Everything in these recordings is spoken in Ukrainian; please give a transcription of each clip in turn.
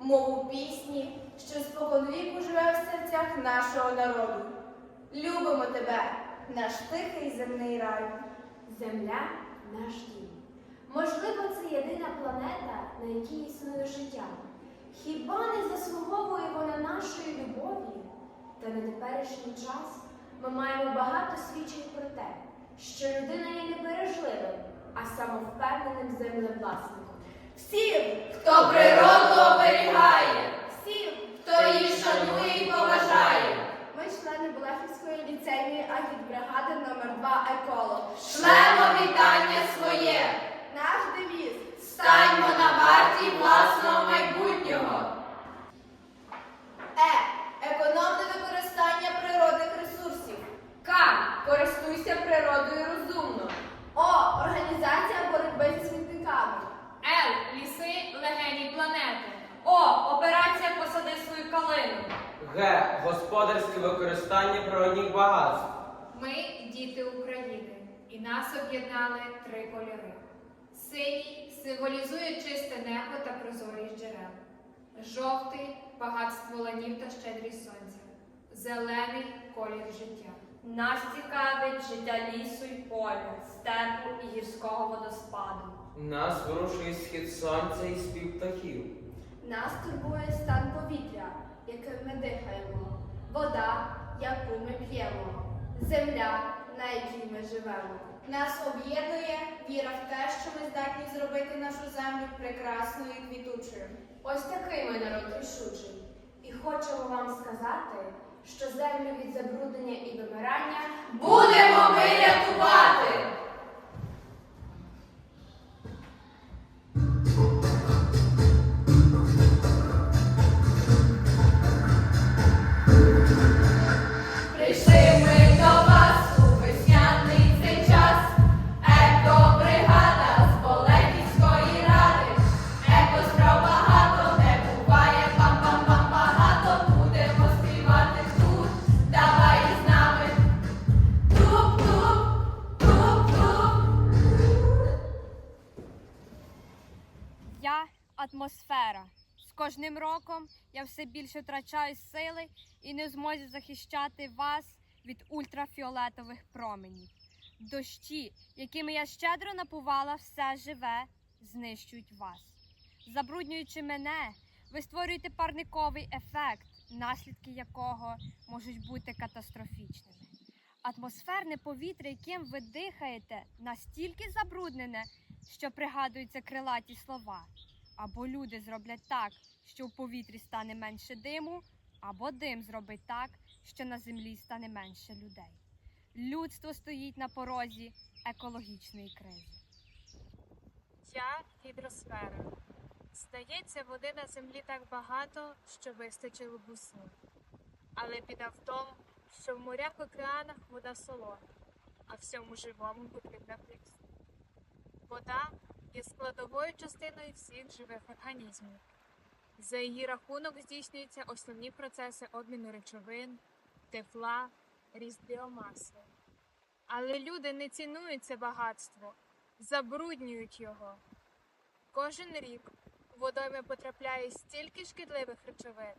мову пісні, що споконвіку живе в серцях нашого народу. Любимо тебе, наш тихий земний рай. Земля наш дім. Можливо, це єдина планета, на якій існує життя. Хіба не заслуговує вона нашої любові? Та на теперішній час ми маємо багато свідчень про те, що людина є небережливим, а самовпевненим землевласником. Всім, Хто природу оберігає, всім, хто її шанує і поважає, Ми члени Булахівської ліцейної агітбригади номер 2 Еколо. шлемо вітання своє, Наш девіз станьмо на варті власного майбутнього. Об'єднали три кольори. Синій символізує чисте небо та прозорість джерел. Жовтий багатство ланів та щедрість сонця. Зелений колір життя. Нас цікавить життя лісу й поля, степу і гірського водоспаду. Нас зворушує схід сонця і спів птахів. Нас турбує стан повітря, яким ми дихаємо, вода, яку ми п'ємо, земля, на якій ми живемо. Нас об'єднує віра в те, що ми здатні зробити нашу землю прекрасною і квітучою. Ось такий ми народ рішучий. І хочемо вам сказати, що землю від забруднення і вимирання Будемо ми рятувати! Все більше втрачаю сили і не зможу захищати вас від ультрафіолетових променів. Дощі, якими я щедро напувала все живе, знищують вас. Забруднюючи мене, ви створюєте парниковий ефект, наслідки якого можуть бути катастрофічними. Атмосферне повітря, яким ви дихаєте, настільки забруднене, що пригадуються крилаті слова. Або люди зроблять так, що в повітрі стане менше диму, або дим зробить так, що на землі стане менше людей. Людство стоїть на порозі екологічної кризи. Я гідросфера. Здається, води на землі так багато, що вистачило б усім. Але біда в тому, що в морях океанах вода солона, а всьому живому потрібна кисень. Вода є складовою частиною всіх живих організмів. За її рахунок здійснюються основні процеси обміну речовин, тепла, ріст біомаси. Але люди не цінують це багатство, забруднюють його. Кожен рік у водойми потрапляє стільки шкідливих речовин,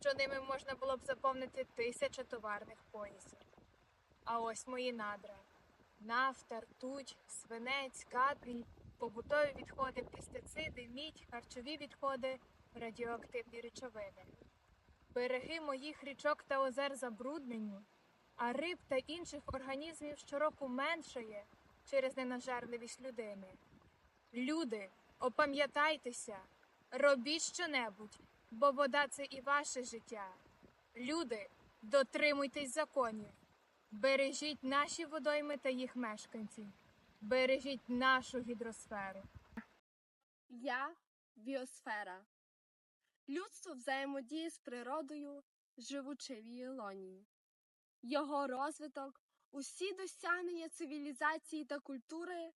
що ними можна було б заповнити тисячі товарних поїздів. А ось мої надра: нафта, ртуть, свинець, кадмій, побутові відходи, пестициди, мідь, харчові відходи, радіоактивні речовини. Береги моїх річок та озер забруднені, а риб та інших організмів щороку меншає через ненажерливість людини. Люди, опам'ятайтеся, робіть щонебудь, бо вода це і ваше життя. Люди, дотримуйтесь законів, бережіть наші водойми та їх мешканців, бережіть нашу гідросферу. Я біосфера. Людство взаємодіє з природою, живучи в її. Його розвиток, усі досягнення цивілізації та культури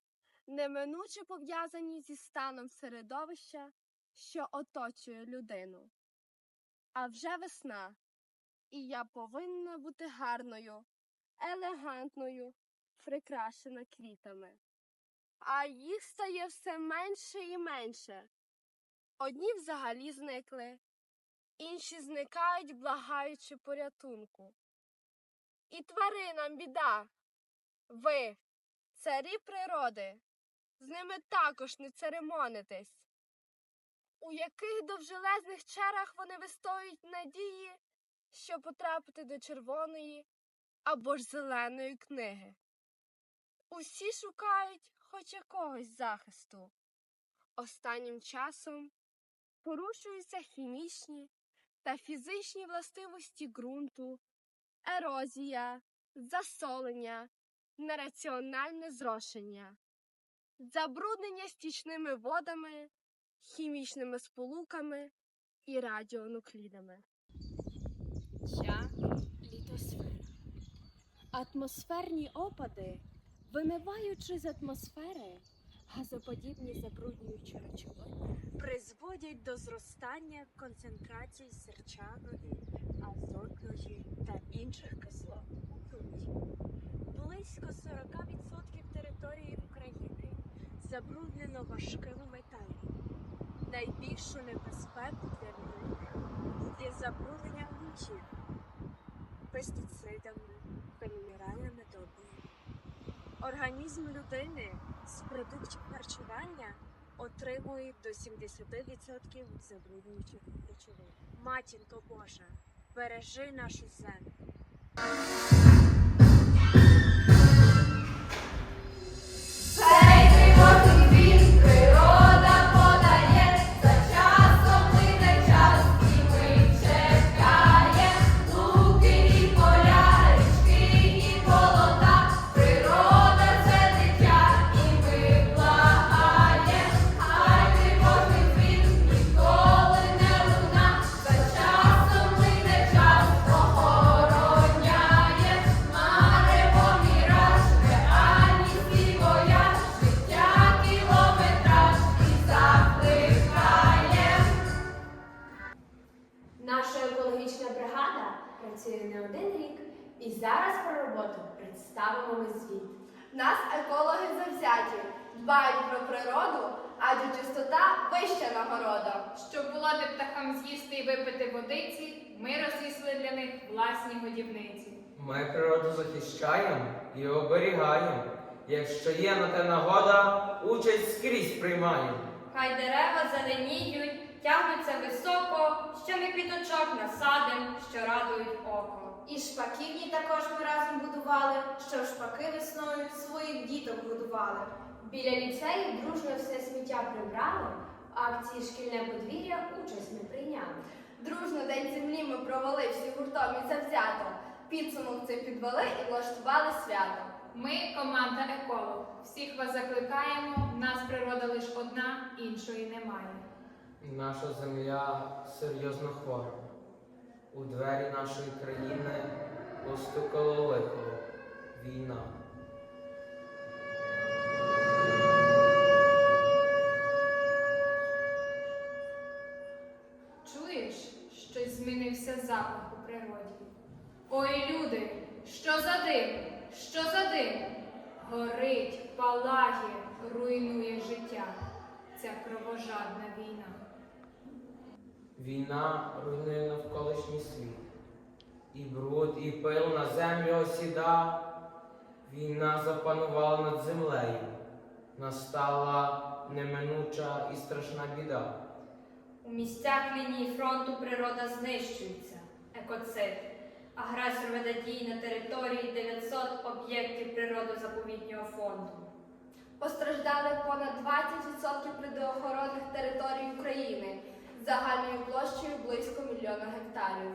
неминуче пов'язані зі станом середовища, що оточує людину. А вже весна, І я повинна бути гарною, елегантною, прикрашена квітами. А їх стає все менше і менше. Одні взагалі зникли, інші зникають, благаючи порятунку. І тваринам біда. Ви, царі природи, з ними також не церемонитесь. У яких довжелезних черах вони вистоюють надії, щоб потрапити до червоної або ж зеленої книги. Усі шукають хоч якогось захисту. Останнім часом порушуються хімічні та фізичні властивості ґрунту, ерозія, засолення, нераціональне зрошення, забруднення стічними водами, хімічними сполуками і радіонуклідами. Я літосфера. Атмосферні опади, вимиваючи з атмосфери газоподібні забруднюючі речовини, призводять до зростання концентрацій сірчаної, азотної та інших кислот. Близько 40% території України забруднено важкими металами. Найбільшу небезпеку для людей є забруднення ґрунтів пестицидами. Організм людини з продуктів харчування отримує до 70% забруднюючих речовин. Матінко Божа, бережи нашу землю. І зараз про роботу представимо ми звіт. Нас екологи завзяті, дбають про природу, адже чистота вища нагорода. Щоб було де птахам з'їсти і випити водиці, ми розвісили для них власні годівниці. Ми природу захищаємо і оберігаємо. Якщо є на те нагода, участь скрізь приймаємо. Хай дерева зеленіють, тягнуться високо, що ми квіточок насадим, що радують око. І шпаківні також ми разом будували, щоб шпаки весною своїх діток годували. Біля ліцею дружно все сміття прибрали, в акції шкільне подвір'я участь ми прийняли. Дружно день землі ми провели всі гуртом і завзято. Підсумок цей підвели і влаштували свято. Ми команда еколог. Всіх вас закликаємо. Нас природа лише одна, іншої немає. Наша земля серйозно хвора. У двері нашої країни постукало лихо. Війна. Чуєш, щось змінився запах у природі. Ой, люди, що за дим? Що за дим? Горить, палає, руйнує життя. Ця кровожадна війна. Війна руйнує навколишній світ. І бруд, і пил на землю осіда. Війна запанувала над землею. Настала неминуча і страшна біда. У місцях лінії фронту природа знищується. Екоцид. Агресор веде дії на території 900 об'єктів природозаповіднього фонду. Постраждали понад 20% природоохоронних територій України загальною площею близько мільйона гектарів.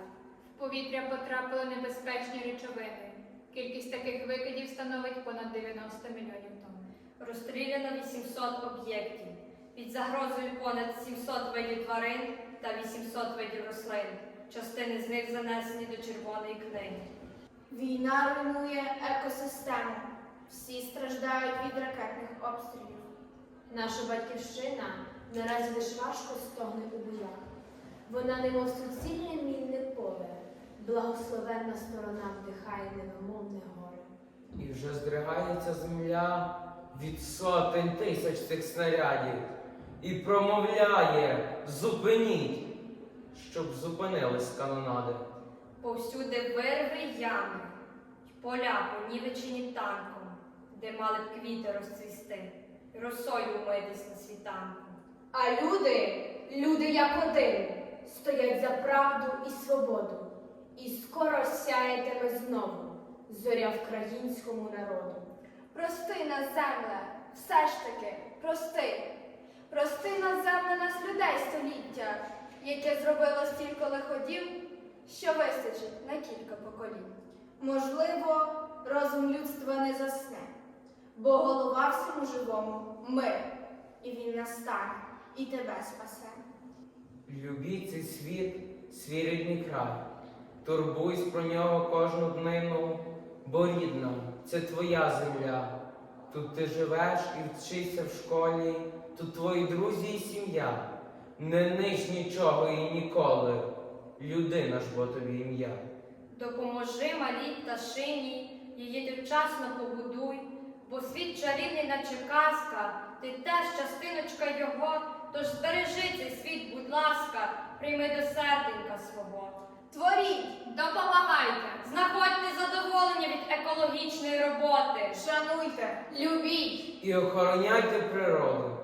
В повітря потрапили небезпечні речовини. Кількість таких викидів становить понад 90 мільйонів тонн. Розстріляно 800 об'єктів. Під загрозою понад 700 видів тварин та 800 видів рослин. Частини з них занесені до Червоної книги. Війна руйнує екосистему. Всі страждають від ракетних обстрілів. Наша батьківщина наразі лиш важко стогне. Вона немов суцільне мінне поле, благословенна сторона вдихає невимовне горе. І вже здригається земля від сотень тисяч цих снарядів і промовляє зупиніть, щоб зупинились канонади. Повсюди вирви ями, й поля понівечені танком, де мали б квіти розцвісти, росою умитись на світанку. А люди, люди як один, стоять за правду і свободу. І скоро сяєтиме знову зоря українському народу. Прости нас, земле, все ж таки, прости. Прости нас, земле, нас людей століття, яке зробило стільки лиходів, що вистачить на кілька поколінь. Можливо, розум людства не засне, бо голова всьому живому ми, і він настане, і тебе спасе. Любіть цей світ, свій рідний край, турбуйся про нього кожну днину, бо рідна, це твоя земля. Тут ти живеш і вчишся в школі, тут твої друзі і сім'я. Не ниж нічого і ніколи, людина ж бо тобі ім'я. Допоможи малій пташині, її ти вчасно побудуй, бо світ чарівний, наче казка, ти теж частиночка його, тож збережи цей світ, будь ласка, прийми до серденька свого. Творіть, Допомагайте, знаходьте задоволення від екологічної роботи. шануйте, любіть. І охороняйте природу.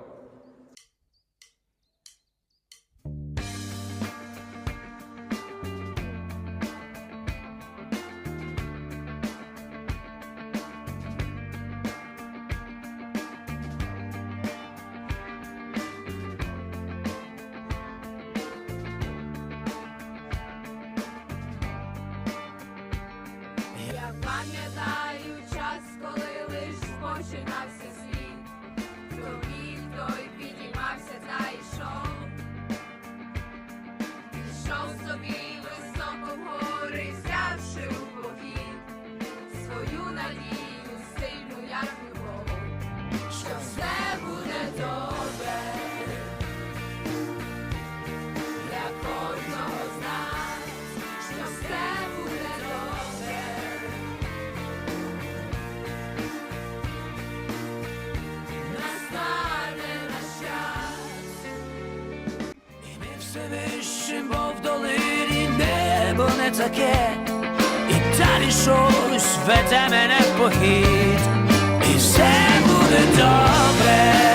Не таке, і далі щось веде мене в похід, і все буде добре.